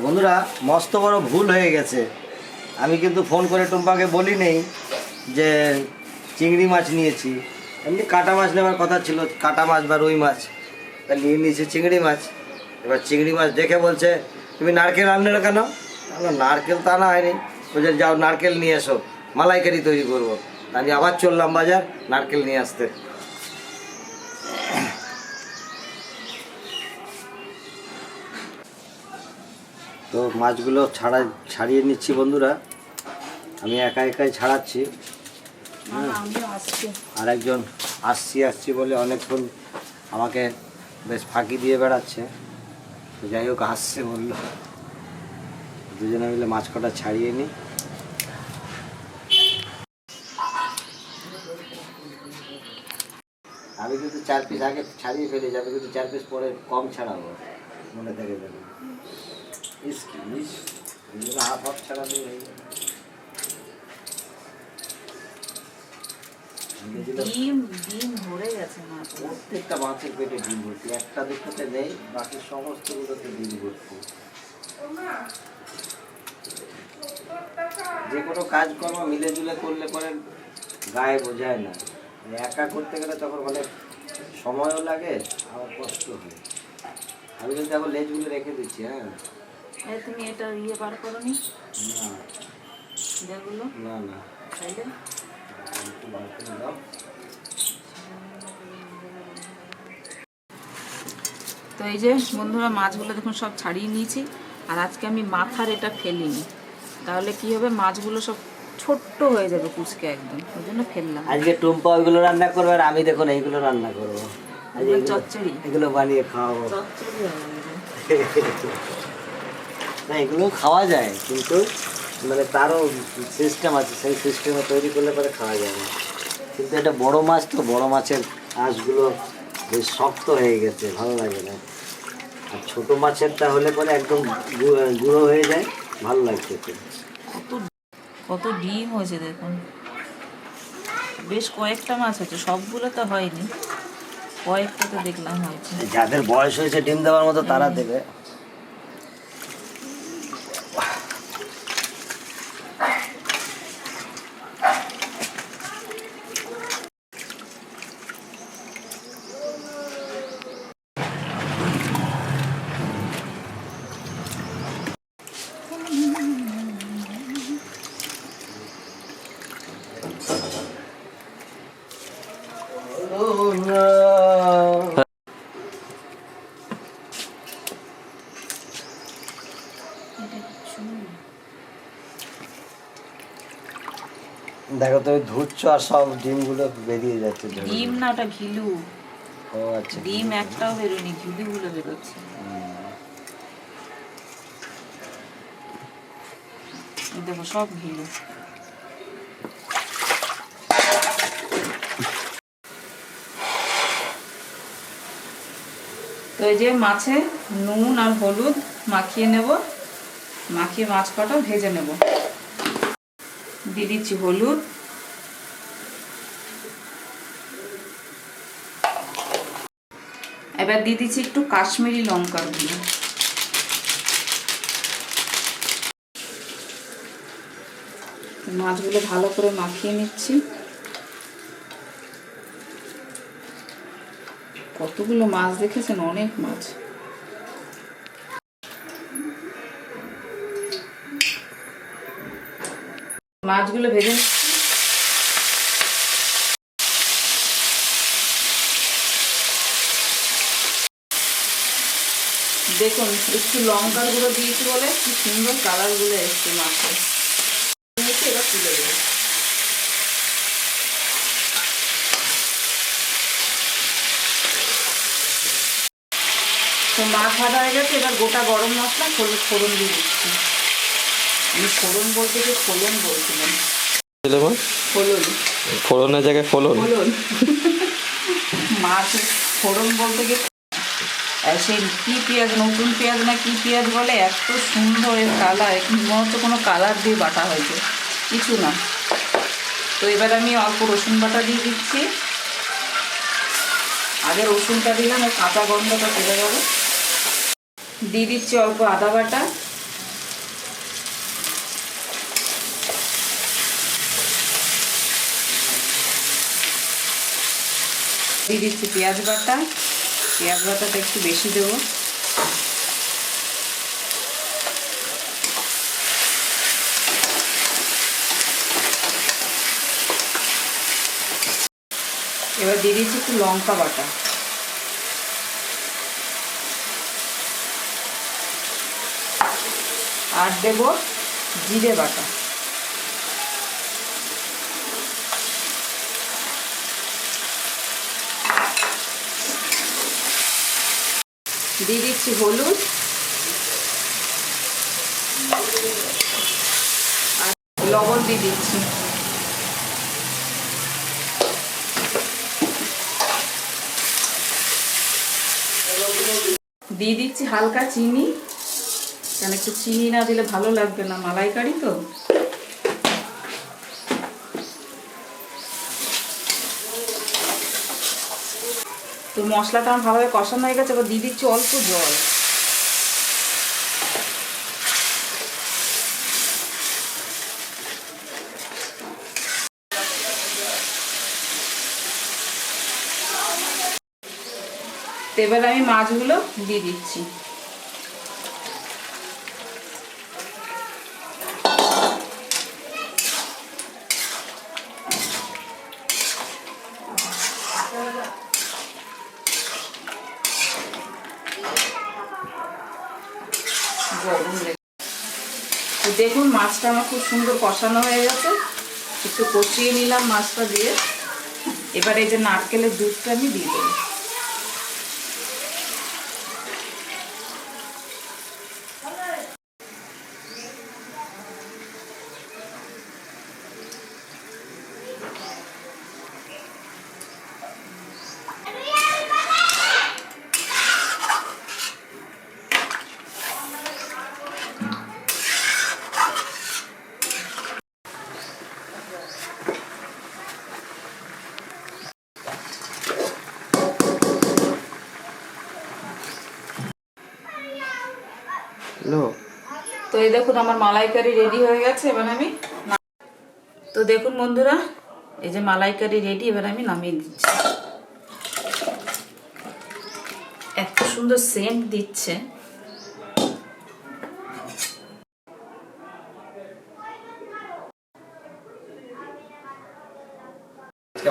বন্ধুরা, মস্ত বড় ভুল হয়ে গেছে। আমি কিন্তু ফোন করে টুম্পাকে বলি নেই যে চিংড়ি মাছ নিয়েছি। এমনি কাটা মাছ নেওয়ার কথা ছিল, কাটা মাছ বা রুই মাছ। তা নিয়ে নিয়েছি চিংড়ি মাছ। এবার চিংড়ি মাছ দেখে বলছে, তুমি নারকেল আনলে না কেন? নারকেল তা না হয়নি। বলছে, যাও নারকেল নিয়ে এসো, মালাইকারি তৈরি করব। আমি আবার চললাম বাজার নারকেল নিয়ে আসতে। তো মাছগুলো ছাড়া ছাড়িয়ে নিচ্ছি বন্ধুরা। আমি একা একাই ছাড়াচ্ছি। আর একজন আসছি আসছি বলে অনেকক্ষণ আমাকে বেশ ফাঁকি দিয়ে বেড়াচ্ছে। তো যাই হোক, আসছে বলল। দুজনে মিলে মাছ কটা ছাড়িয়ে নিই। আমি কিন্তু চার পিস আগে ছাড়িয়ে ফেলে আমি কিন্তু চার পিস পরে কম ছাড়াবো। মনে থেকে হাফ হাফ ছাড়ালেই হয়ে ডিম ডিম ভরে গেছে প্রত্যেকটা মাছের পেটে ডিম ভর্তি একটা দুটোতে নেই বাকি সমস্তগুলোতে ডিম ভর্তি। যে কোনো কাজকর্ম মিলে জুলে করলে পরে গায়ে বোঝায় না। একা করতে গেলে তখন অনেক সময়ও লাগে আবার কষ্ট হয়। আমি কিন্তু এখন লেজগুলো রেখে দিচ্ছি হ্যাঁ। তুমি এটা ইয়ে বার করো নি। না যেগুলো না না। তাইলে? একটু বার করে দাও তো এই যে বন্ধুরা মাছগুলো দেখুন সব ছাড়িয়ে নিয়েছি আর আজকে আমি মাথার এটা ফেলিনি। তাহলে কি হবে? মাছগুলো সব ছোট্ট হয়ে যাবে কুচকে একদম ওই জন্য ফেললাম। আজকে টুম্পা ওইগুলো রান্না করবে আর আমি দেখুন এইগুলো রান্না করব। চচ্চড়ি। এগুলো বানিয়ে খাওয়াবো। চচ্চড়ি। না এগুলো খাওয়া যায় কিন্তু মানে তারও সিস্টেম আছে সেই সিস্টেমে তৈরি করলে পরে খাওয়া যায় না। কিন্তু এটা বড় মাছ তো বড় মাছের আঁশগুলো বেশ শক্ত হয়ে গেছে ভালো লাগে না। আর ছোটো মাছেরটা হলে পরে একদম গুঁড়ো হয়ে যায় ভালো লাগছে কত কত ডিম হয়েছে দেখুন। বেশ কয়েকটা মাছ হয়েছে সবগুলো তো হয়নি। কয়েকটা তো দেখলাম হয়েছে। যাদের বয়স হয়েছে ডিম দেওয়ার মতো তারা দেবে। দেখো তুমি ধুচ্ছ আর সব ডিমগুলো বেরিয়ে যাচ্ছে ডিম না ওটা ঘিলু। ও আচ্ছা ডিম একটাও বেরোয়নি ঘিলুগুলো বেরোচ্ছে। দেখো সব ঘিলু। তো এই যে মাছে নুন আর হলুদ মাখিয়ে নেব মাখিয়ে মাছ কটা ভেজে নেব। দিয়ে হলুদ। এবার দিয়ে দিচ্ছি একটু কাশ্মীরি লঙ্কার গুঁড়ো। মাছগুলো ভালো করে মাখিয়ে নিচ্ছি। কতগুলো মাছ দেখেছেন? অনেক মাছ। মাছগুলো ভেজে দেখুন, একটু লঙ্কার গুঁড়ো দিয়েছি বলে কি সুন্দর কালারগুলো এসছে মাছে। এবার তুলে দেবো। মাছ ভাজা হয়ে গেছে, এবার গোটা গরম মশলা হলুদ ফোড়ন দিয়ে দিচ্ছি। আমি ফোড়ন বলতে যে ফোড়ন বলছিলাম ছেলে ফোড়নের জায়গায় ফোলন। ফোড়ন মাছ ফোড়ন বলতে গিয়ে সেই কী পেঁয়াজ নতুন পেঁয়াজ না কী পেঁয়াজ বলে? এত সুন্দর এর কালার। মনে হচ্ছে কোনো কালার দিয়ে বাটা হয়েছে। কিছু না। তো এবার আমি অল্প রসুন বাটা দিয়ে দিচ্ছি। আগে রসুনটা দিলাম ওই কাঁচা গন্ধটা চলে যাবে দিয়ে দিচ্ছি অল্প আদা বাটা। দিয়ে দিচ্ছি পেঁয়াজ বাটা। পেঁয়াজ বাটাটা একটু বেশি দেবো। এবার দিয়ে দিচ্ছি একটু লঙ্কা বাটা। আর দেব জিরে বাটা। দিয়ে দিচ্ছি হলুদ। আর লবণ দিয়ে দিচ্ছি। দিয়ে দিচ্ছি হালকা চিনি। কারণ একটু চিনি না দিলে ভালো লাগবে না, মালাইকারি তো? মশলাটা আমার ভালোভাবে কষানো হয়ে গেছে, এবার দিয়ে দিচ্ছি অল্প জল। এবার আমি মাছগুলো দিয়ে দিচ্ছি। তো দেখুন, মাছটা আমার খুব সুন্দর কষানো হয়ে গেছে। একটু কষিয়ে নিলাম মাছটা দিয়ে। এবার এই যে নারকেলের দুধটা আমি দিয়ে দেবো। এই দেখুন, আমার মালাইকারি রেডি হয়ে গেছে, এবার আমি তো দেখুন বন্ধুরা, এই যে মালাইকারি রেডি এবার আমি নামিয়ে দিচ্ছি। এত সুন্দর সেন্ট দিচ্ছে।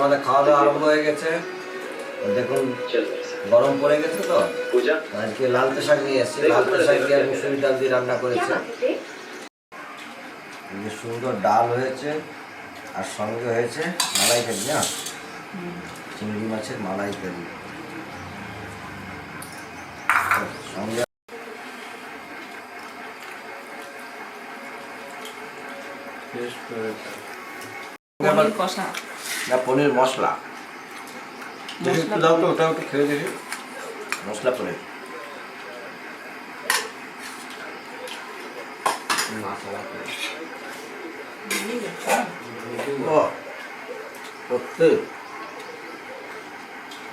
আমাদের খাওয়া দাওয়া আরম্ভ হয়ে গেছে। দেখুন গরম পড়ে গেছে তো। আজকে লালতে শাক নিয়ে এসেছি। লালতে শাক দিয়ে মুসুরি ডাল দিয়ে রান্না করেছে। সুন্দর ডাল হয়েছে আর সঙ্গে হয়েছে মালাই কারি না চিংড়ি মাছের মালাই কারি সঙ্গে পনির না পনির মশলা। একটু দাও তো ওটা একটু খেয়ে দেখি। মশলা সত্যি?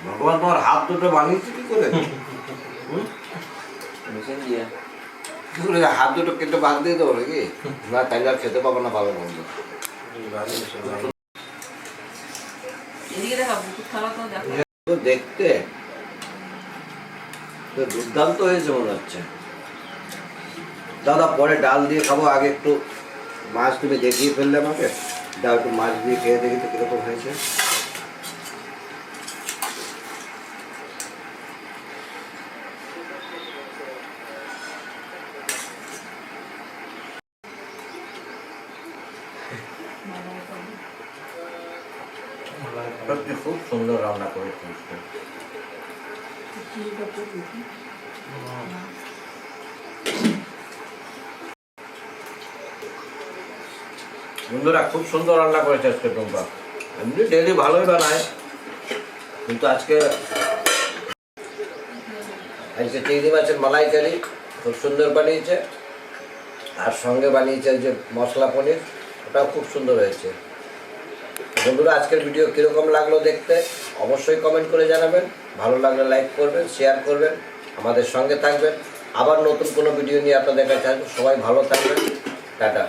ভগবান তোমার হাত দুটো বানিয়েছে কি করে? করে হাত দুটো কেটে বাদ দিয়ে দেবো নাকি? না তাইলে আর খেতে পাবো না ভালো বন্ধু এদিকে দেখা বুকুর থালা তো দেখো। তো দেখতে তো দুর্দান্ত হয়েছে মনে হচ্ছে। দাদা, পরে ডাল দিয়ে খাব, আগে একটু মাছ তুমি দেখিয়ে ফেললে আমাকে। ডাল একটু মাছ দিয়ে খেয়ে দেখি তো কীরকম হয়েছে। সুন্দর রান্না করেছিস তুই। বন্ধুরা, খুব সুন্দর রান্না করেছে আজকে টুম্পা এমনি ডেলি ভালোই বানায়। কিন্তু আজকে আজকে চিংড়ি মাছের মালাইকারি খুব সুন্দর বানিয়েছে। আর সঙ্গে বানিয়েছে যে মশলা পনির, ওটাও খুব সুন্দর হয়েছে। বন্ধুরা, আজকের ভিডিও কীরকম লাগল দেখতে অবশ্যই কমেন্ট করে জানাবেন। ভালো লাগলে লাইক করবেন শেয়ার করবেন, আমাদের সঙ্গে থাকবেন। আবার নতুন কোনো ভিডিও নিয়ে আপনাদের কাছে আসব। সবাই ভালো থাকবেন। টাটা।